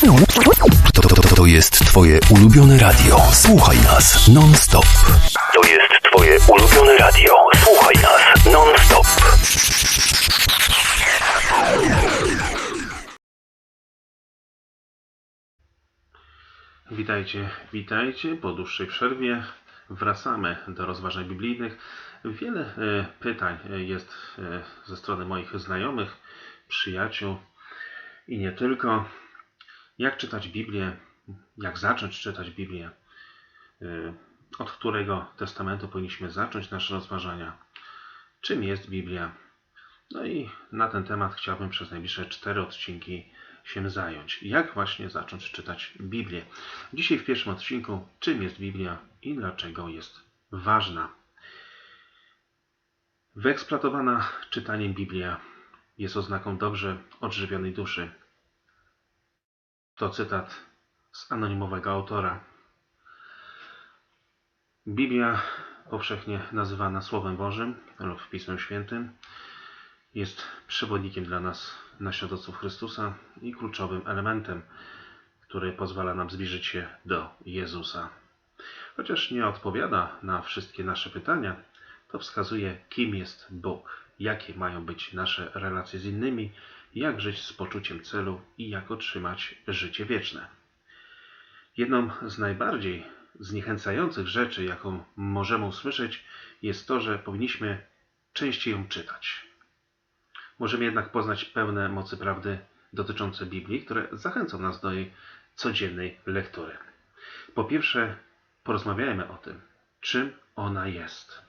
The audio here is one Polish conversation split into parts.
To, to, to, to jest twoje ulubione radio. Słuchaj nas non-stop. To jest twoje ulubione radio. Słuchaj nas non-stop. Witajcie, witajcie. Po dłuższej przerwie wracamy do rozważań biblijnych. Wiele e, pytań e, jest e, ze strony moich znajomych, przyjaciół i nie tylko. Jak czytać Biblię? Jak zacząć czytać Biblię? E, Od którego testamentu powinniśmy zacząć nasze rozważania? Czym jest Biblia? No i na ten temat chciałbym przez najbliższe cztery odcinki się zająć. Jak właśnie zacząć czytać Biblię? Dzisiaj w pierwszym odcinku, czym jest Biblia i dlaczego jest ważna. Wyeksploatowana czytaniem Biblia jest oznaką dobrze odżywionej duszy. To cytat z anonimowego autora. Biblia, powszechnie nazywana Słowem Bożym lub Pismem Świętym, jest przewodnikiem dla nas, naśladowców Chrystusa i kluczowym elementem, który pozwala nam zbliżyć się do Jezusa. Chociaż nie odpowiada na wszystkie nasze pytania, to wskazuje, kim jest Bóg, jakie mają być nasze relacje z innymi, jak żyć z poczuciem celu i jak otrzymać życie wieczne. Jedną z najbardziej zniechęcających rzeczy, jaką możemy usłyszeć, jest to, że powinniśmy częściej ją czytać. Możemy jednak poznać pełne mocy prawdy dotyczące Biblii, które zachęcą nas do jej codziennej lektury. Po pierwsze, porozmawiajmy o tym, czym ona jest.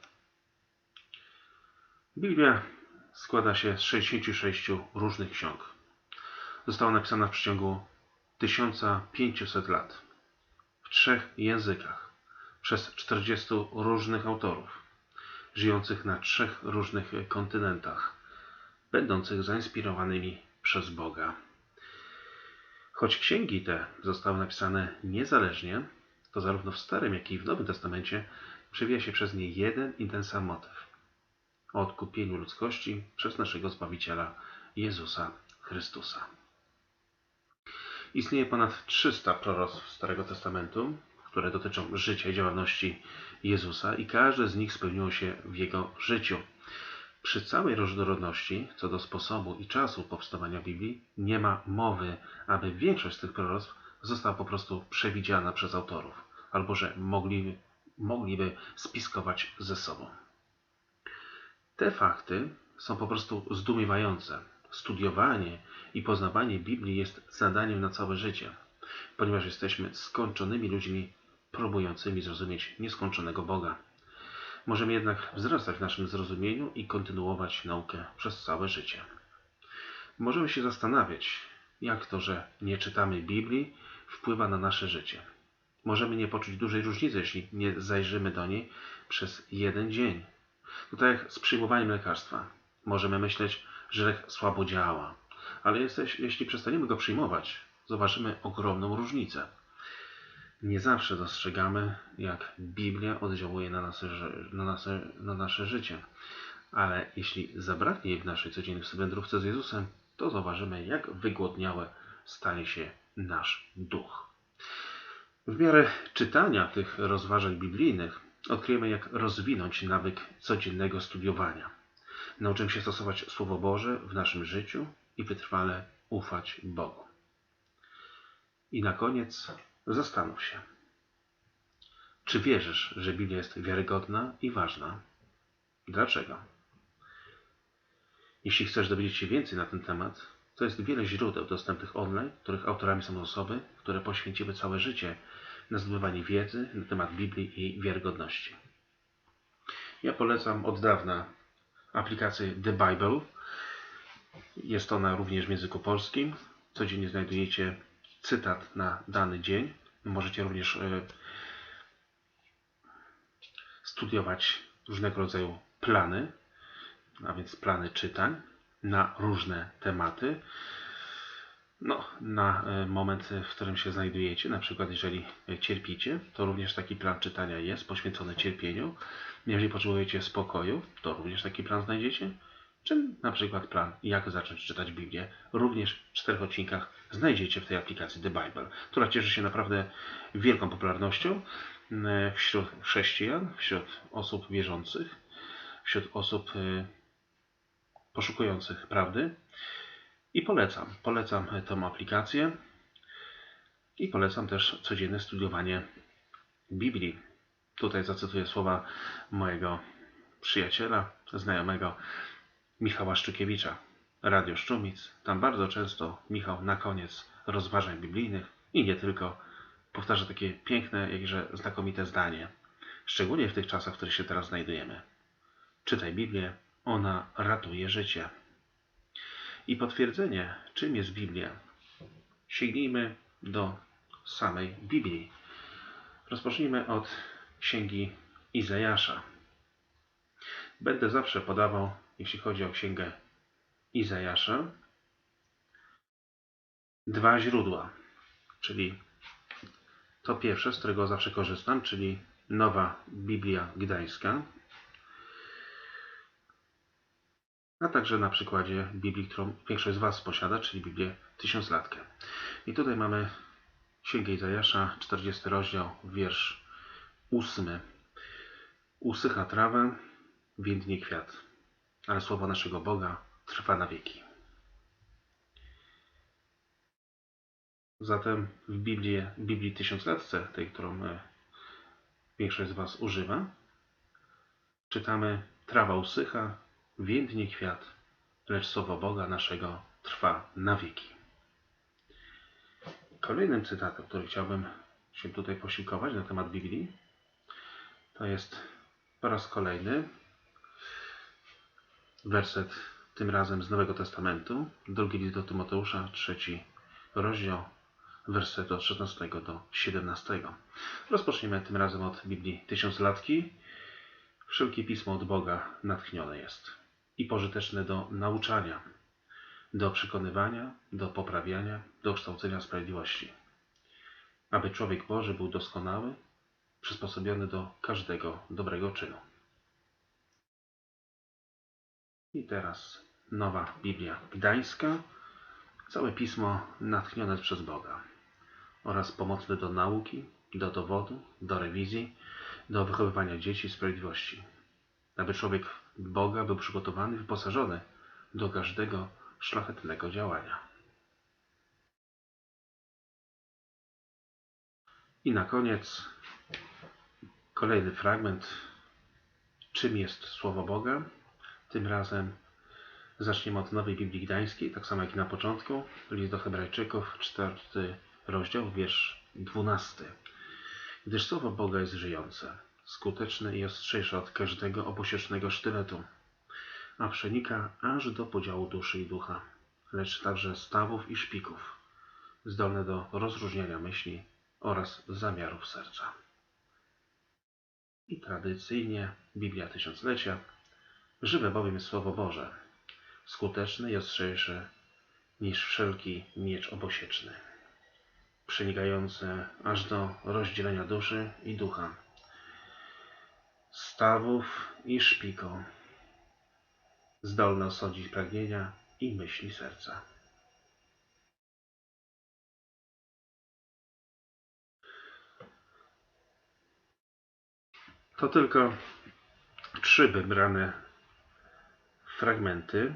Biblia składa się z 66 różnych ksiąg. Została napisana w przeciągu 1500 lat w trzech językach przez 40 różnych autorów żyjących na trzech różnych kontynentach będących zainspirowanymi przez Boga. Choć księgi te zostały napisane niezależnie, to zarówno w Starym, jak i w Nowym Testamencie przewija się przez nie jeden i ten sam motyw o odkupieniu ludzkości przez naszego Zbawiciela Jezusa Chrystusa. Istnieje ponad 300 proroctw Starego Testamentu, które dotyczą życia i działalności Jezusa i każde z nich spełniło się w Jego życiu. Przy całej różnorodności co do sposobu i czasu powstawania Biblii nie ma mowy, aby większość z tych proroctw została po prostu przewidziana przez autorów, albo że mogliby, mogliby spiskować ze sobą. Te fakty są po prostu zdumiewające. Studiowanie i poznawanie Biblii jest zadaniem na całe życie, ponieważ jesteśmy skończonymi ludźmi próbującymi zrozumieć nieskończonego Boga. Możemy jednak wzrastać w naszym zrozumieniu i kontynuować naukę przez całe życie. Możemy się zastanawiać, jak to, że nie czytamy Biblii, wpływa na nasze życie. Możemy nie poczuć dużej różnicy, jeśli nie zajrzymy do niej przez jeden dzień. To tak jak z przyjmowaniem lekarstwa. Możemy myśleć, że lek słabo działa, ale jesteś, jeśli przestaniemy go przyjmować, zobaczymy ogromną różnicę. Nie zawsze dostrzegamy, jak Biblia oddziałuje na nasze, na nasze, na nasze życie, ale jeśli zabraknie jej w naszej codziennej wędrówce z Jezusem, to zauważymy, jak wygłodniałe stanie się nasz duch. W miarę czytania tych rozważań biblijnych odkryjemy, jak rozwinąć nawyk codziennego studiowania. Nauczymy się stosować Słowo Boże w naszym życiu i wytrwale ufać Bogu. I na koniec Zastanów się. Czy wierzysz, że Biblia jest wiarygodna i ważna? Dlaczego? Jeśli chcesz dowiedzieć się więcej na ten temat, to jest wiele źródeł dostępnych online, których autorami są osoby, które poświęciły całe życie na zdobywanie wiedzy na temat Biblii i wiarygodności. Ja polecam od dawna aplikację The Bible. Jest ona również w języku polskim. Codziennie znajdujecie cytat na dany dzień. Możecie również e, studiować różnego rodzaju plany, a więc plany czytań na różne tematy. No, na e, moment, w którym się znajdujecie, na przykład jeżeli cierpicie, to również taki plan czytania jest poświęcony cierpieniu. Jeżeli potrzebujecie spokoju, to również taki plan znajdziecie. czy na przykład plan, jak zacząć czytać Biblię, również w czterech odcinkach znajdziecie w tej aplikacji The Bible, która cieszy się naprawdę wielką popularnością wśród chrześcijan, wśród osób wierzących, wśród osób poszukujących prawdy. I polecam, polecam tą aplikację i polecam też codzienne studiowanie Biblii. Tutaj zacytuję słowa mojego przyjaciela, znajomego Michała Szczukiewicza, Radio Szczumic. Tam bardzo często Michał na koniec rozważań biblijnych i nie tylko powtarza takie piękne, jakże znakomite zdanie. Szczególnie w tych czasach, w których się teraz znajdujemy. Czytaj Biblię, ona ratuje życie. I potwierdzenie, czym jest Biblia. Sięgnijmy do samej Biblii. Rozpocznijmy od księgi Izajasza. Będę zawsze podawał, jeśli chodzi o księgę Izajasza, dwa źródła, czyli to pierwsze, z którego zawsze korzystam, czyli Nowa Biblia Gdańska, a także na przykładzie Biblii, którą większość z Was posiada, czyli Biblię Tysiąclatkę. I tutaj mamy Księgę Izajasza, 40 rozdział, wiersz 8. Usycha trawa, więdnie kwiat, ale słowo naszego Boga trwa na wieki. Zatem w Biblii, Biblii Tysiąclatce, tej, którą e, większość z Was używa, czytamy trawa usycha, więdnie kwiat, lecz słowo Boga naszego trwa na wieki. Kolejnym cytatem, który chciałbym się tutaj posiłkować na temat Biblii, to jest po raz kolejny werset, tym razem z Nowego Testamentu, drugi list do Tymoteusza, trzeci rozdział, werset od 16 do 17. Rozpoczniemy tym razem od Biblii Tysiąclatki. Wszelkie pismo od Boga natchnione jest i pożyteczne do nauczania, do przekonywania, do poprawiania, do kształcenia sprawiedliwości, aby człowiek Boży był doskonały, przysposobiony do każdego dobrego czynu. I teraz nowa Biblia Gdańska, całe pismo natchnione przez Boga oraz pomocne do nauki, do dowodu, do rewizji, do wychowywania dzieci sprawiedliwości, aby człowiek Boga był przygotowany, wyposażony do każdego szlachetnego działania. I na koniec kolejny fragment. Czym jest Słowo Boga? Tym razem zaczniemy od Nowej Biblii Gdańskiej, tak samo jak i na początku. List do Hebrajczyków, czwarty rozdział, wiersz dwunasty. Gdyż Słowo Boga jest żyjące, skuteczne i ostrzejsze od każdego obosiecznego sztyletu, a przenika aż do podziału duszy i ducha, lecz także stawów i szpików, zdolne do rozróżniania myśli oraz zamiarów serca. I tradycyjnie Biblia Tysiąclecia żywe bowiem Słowo Boże, skuteczne i ostrzejsze niż wszelki miecz obosieczny, przenikające aż do rozdzielenia duszy i ducha, stawów i szpiką, zdolne osądzić pragnienia i myśli serca. To tylko trzy wybrane fragmenty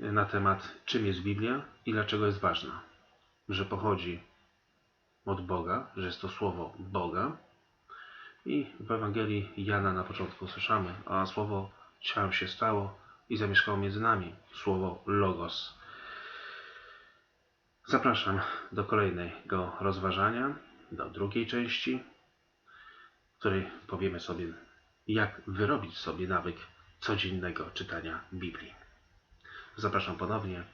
na temat, czym jest Biblia i dlaczego jest ważna. Że pochodzi od Boga, że jest to słowo Boga. I w Ewangelii Jana na początku słyszamy, a słowo ciałem się stało i zamieszkało między nami. Słowo Logos. Zapraszam do kolejnego rozważania, do drugiej części, w której powiemy sobie, jak wyrobić sobie nawyk codziennego czytania Biblii. Zapraszam ponownie.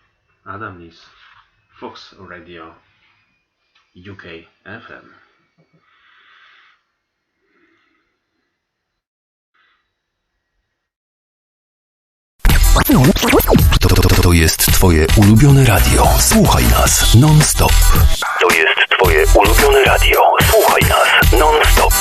Adam Lis, Fox Radio UK FM. To, to, to, to jest Twoje ulubione radio. Słuchaj nas non-stop. To jest Twoje ulubione radio. Słuchaj nas non-stop.